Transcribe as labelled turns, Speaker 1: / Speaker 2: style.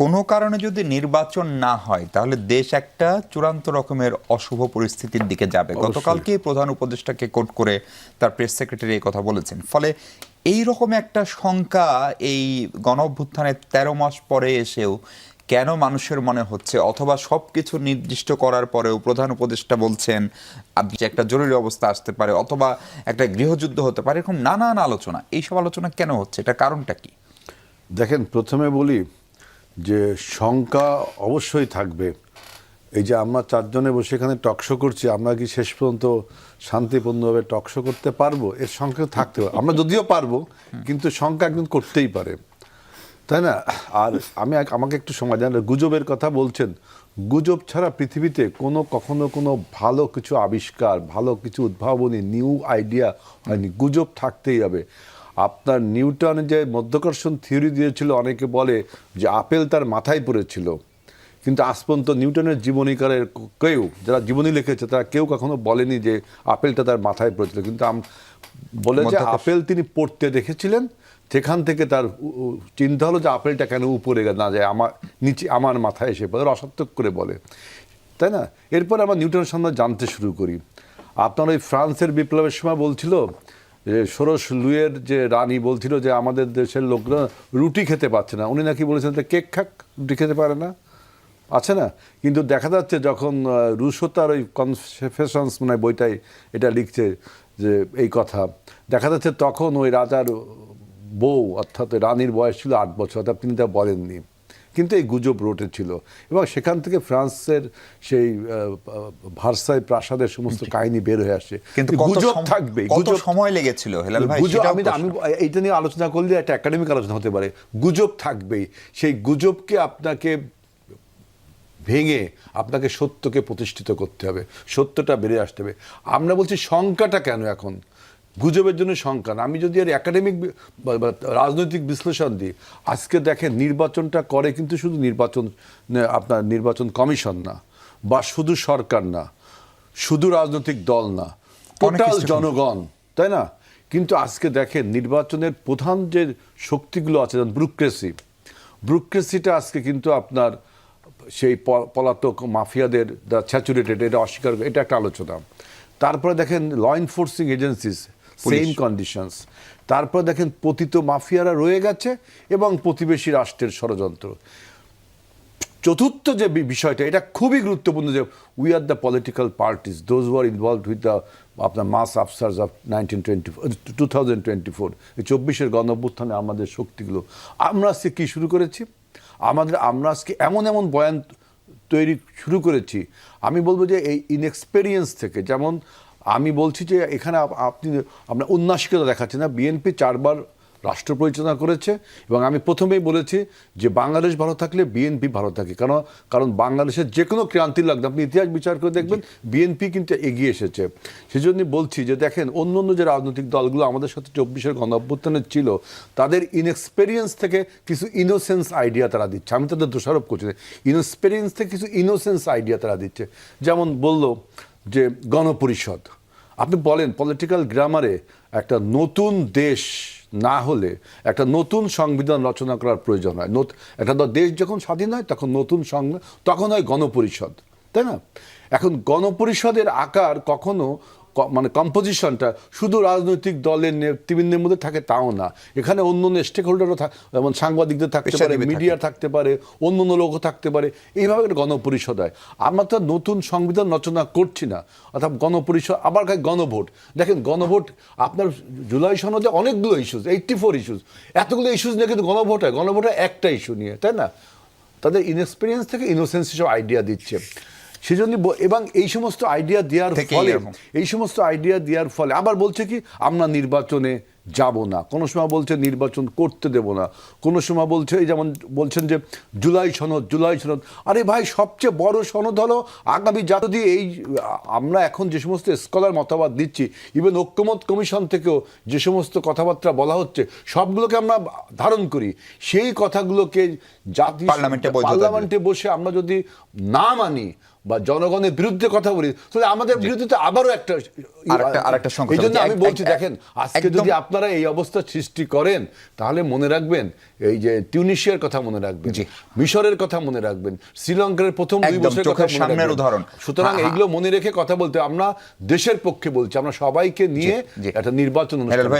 Speaker 1: কোনো কারণে যদি নির্বাচন না হয় তাহলে দেশ একটা চূড়ান্ত রকমের অশুভ পরিস্থিতির দিকে যাবে। গতকালকে প্রধান উপদেষ্টাকে কোট করে তার প্রেস সেক্রেটারি এই কথা বলেছেন। ফলে এই রকম একটা শঙ্কা এই গণ অভ্যুত্থানের তেরো মাস পরে এসেও কেন মানুষের মনে হচ্ছে? অথবা সবকিছু নির্দিষ্ট করার পরেও প্রধান উপদেষ্টা বলছেন যে একটা জরুরি অবস্থা আসতে পারে অথবা একটা গৃহযুদ্ধ হতে পারে এরকম নানান আলোচনা। এইসব আলোচনা কেন হচ্ছে? এটা কারণটা কি?
Speaker 2: দেখেন প্রথমে বলি যে শঙ্কা অবশ্যই থাকবে। এই যে আমরা চারজনে বসে এখানে টকশো করছি, আমরা কি শেষ পর্যন্ত শান্তিপূর্ণভাবে টকশো করতে পারব? এর সংখ্যা থাকতে পারে। আমরা যদিও পারব, কিন্তু শঙ্কা একদিন করতেই পারে। তাই না? আর আমি আমাকে একটু সময় দেন। গুজবের কথা বলছেন। গুজব ছাড়া পৃথিবীতে কোনো, কখনো কোনো ভালো কিছু আবিষ্কার, ভালো কিছু উদ্ভাবনী, নিউ আইডিয়া হয়নি। গুজব থাকতেই হবে। আপনার নিউটন যে মধ্যাকর্ষণ থিওরি দিয়েছিল অনেকে বলে যে আপেল তার মাথায় পড়েছিল। কিন্তু আজ পর্যন্ত নিউটনের জীবনীকারের কেউ যারা জীবনী লিখেছে তারা কেউ কখনো বলেনি যে আপেলটা তার মাথায় পড়েছিল। কিন্তু আম- বলে যে আপেল তিনি পড়তে দেখেছিলেন সেখান থেকে তার চিন্তা হলো যে আপেলটা কেন উপরে না যায় আমার নিচে আমার মাথায় এসে পড়ে। অসার্থক করে বলে। তাই না? এরপর আমরা নিউটনের সামনে জানতে শুরু করি। আপনার ওই ফ্রান্সের বিপ্লবের সময় বলছিল ষোড়শ লুয়ের যে রানী বলছিল যে আমাদের দেশের লোকরা রুটি খেতে পারছে না। উনি নাকি বলেছেন যে কেক খাক, রুটি খেতে পারে না। আছে না? কিন্তু দেখা যাচ্ছে যখন রুশো তার ওই কনফেশনস মানে বইটাই এটা লিখছে যে এই কথা। দেখা যাচ্ছে তখন ওই রাজার বউ, অর্থাৎ রানীর বয়স ছিল আট বছর, অর্থাৎ তিনি তা বলেননি। কিন্তু এই গুজব রোটে ছিল। এবং সেখান থেকে ফ্রান্সের সেই ভার্সাই প্রাসাদের সমস্ত কাহিনী বের হয়ে আসে।
Speaker 1: কিন্তু
Speaker 2: গুজব থাকবে
Speaker 1: কত সময় লেগেছিল হেলাল ভাই?
Speaker 2: গুজব আমি আমি এইটা নিয়ে আলোচনা করলে একটা একাডেমিক আলোচনা হতে পারে। গুজব থাকবেই। সেই গুজবকে আপনাকে ভেঙে আপনাকে সত্যকে প্রতিষ্ঠিত করতে হবে। সত্যটা বেড়ে আসতে হবে। আমরা বলছি শঙ্কাটা কেন এখন? গুজবের জন্য শঙ্কা আমি যদি আর একাডেমিক রাজনৈতিক বিশ্লেষণ দিই আজকে দেখেন নির্বাচনটা করে কিন্তু শুধু নির্বাচন আপনার নির্বাচন কমিশন না বা শুধু সরকার না শুধু রাজনৈতিক দল না টোটাল জনগণ তাই না? কিন্তু আজকে দেখেন নির্বাচনের প্রধান যে শক্তিগুলো আছে যেমন ব্রুক্রেসি ব্রুক্রেসিটা আজকে কিন্তু আপনার সেই প- পলাতক মাফিয়াদের দ্য স্যাচুরেটেড এটা অস্বীকার করে- এটা একটা আলোচনা। তারপরে দেখেন law enforcing agencies same conditions তারপর দেখেন পতিত মাফিয়ারা রয়ে গেছে এবং প্রতিবেশী রাষ্ট্রের ষড়যন্ত্র। চতুর্থ যে বিষয়টা, এটা খুবই গুরুত্বপূর্ণ যে we are the political parties those were involve with the আপনার mass upsurges of nineteen twenty two thousand twenty four চব্বিশের গণ আমাদের শক্তিগুলো। আমরা আজকে কী শুরু করেছি? আমাদের, আমরা আজকে এমন এমন বয়ান তৈরি শুরু করেছি। আমি বলব যে এই ইনএক্সপেরিয়েন্স থেকে, যেমন আমি বলছি যে এখানে আপ- আপনি আমরা উন্নাসিকতা দেখাচ্ছি না বিএনপি চারবার রাষ্ট্র পরিচালনা করেছে এবং আমি প্রথমেই বলেছি যে বাংলাদেশ ভালো থাকলে বিএনপি ভালো থাকে। কারণ কারণ বাংলাদেশের যে কোনো ক্রান্তি লাগবে। আপনি ইতিহাস বিচার করে দেখবেন বিএনপি কিন্তু এগিয়ে এসেছে। সেজন্য বলছি যে দেখেন অন্য অন্য যে রাজনৈতিক দলগুলো আমাদের সাথে চব্বিশের গণ অভ্যুত্থানের ছিল তাদের ইনএক্সপেরিয়েন্স থেকে কিছু ইনোসেন্স আইডিয়া তারা দিচ্ছে। আমি তাদের দোষারোপ করছি না। ইনএক্সপেরিয়েন্স থেকে কিছু ইনোসেন্স আইডিয়া তারা দিচ্ছে। যেমন বলল যে গণপরিষদ। আপনি বলেন পলিটিক্যাল গ্রামারে একটা নতুন দেশ না হলে একটা নতুন সংবিধান রচনা করার প্রয়োজন হয়। একটা দেশ যখন স্বাধীন হয়, তখন নতুন সংবিধান তখন হয় গণপরিষদ, তাই না? এখন গণপরিষদের আকার কখনো মানে কম্পোজিশনটা শুধু রাজনৈতিক দলের নেতৃবৃন্দের মধ্যে থাকে তাও না। এখানে অন্য অন্য স্টেক হোল্ডারও যেমন সাংবাদিকদের থাকতে পারে। মিডিয়া থাকতে পারে অন্য অন্য লোকও থাকতে পারে। এইভাবে একটা গণপরিষদ হয়। আমরা তো নতুন সংবিধান রচনা করছি না অর্থাৎ গণপরিষদ আবার গণভোট। দেখেন গণভোট আপনার জুলাই সনদে অনেকগুলো ইস্যুস এইটটি ফোর ইস্যুস এতগুলো ইস্যুস নিয়ে কিন্তু গণভোট হয়। গণভোট একটা ইস্যু নিয়ে তাই না? তাদের ইনএক্সপিরিয়েন্স থেকে ইনোসেন্স হিসেবে আইডিয়া দিচ্ছে। সেজন্য এবং এই সমস্ত আইডিয়া দেওয়ার ফলে এই সমস্ত আইডিয়া দেওয়ার ফলে আবার বলছে কি আমরা নির্বাচনে যাব না। কোনো সময় বলছে নির্বাচন করতে দেব না। কোনো সময় বলছে এই যেমন বলছেন যে জুলাই সনদ জুলাই সনদ। আরে ভাই সবচেয়ে বড় সনদ হলো আগামী যদি এই আমরা এখন যে সমস্ত স্কলার মতামত দিচ্ছি ইভেন ঐক্যমত কমিশন থেকেও যে সমস্ত কথাবার্তা বলা হচ্ছে সবগুলোকে আমরা ধারণ করি। সেই কথাগুলোকে জাতি
Speaker 1: পার্লামেন্টে বৈধতা দিবে।
Speaker 2: পার্লামেন্টে বসে আমরা যদি না মানি বা জনগণের বিরুদ্ধে কথা বলি তাহলে আমাদের বিরুদ্ধে তো আবারও একটা
Speaker 1: আরেকটা-
Speaker 2: এই জন্য আমি বলছি দেখেন আজকে যদি আপনারা এই অবস্থা সৃষ্টি করেন তাহলে মনে রাখবেন এই যে টিউনিশিয়ার কথা মনে রাখবেন মিশরের কথা মনে রাখবেন শ্রীলঙ্কার প্রথম দুই বছরের কথা
Speaker 1: সামনের উদাহরণ।
Speaker 2: সুতরাং এইগুলো মনে রেখে কথা বলতে আমরা দেশের পক্ষে বলছি আমরা সবাইকে নিয়ে। একটা নির্বাচন
Speaker 1: ভাই একটু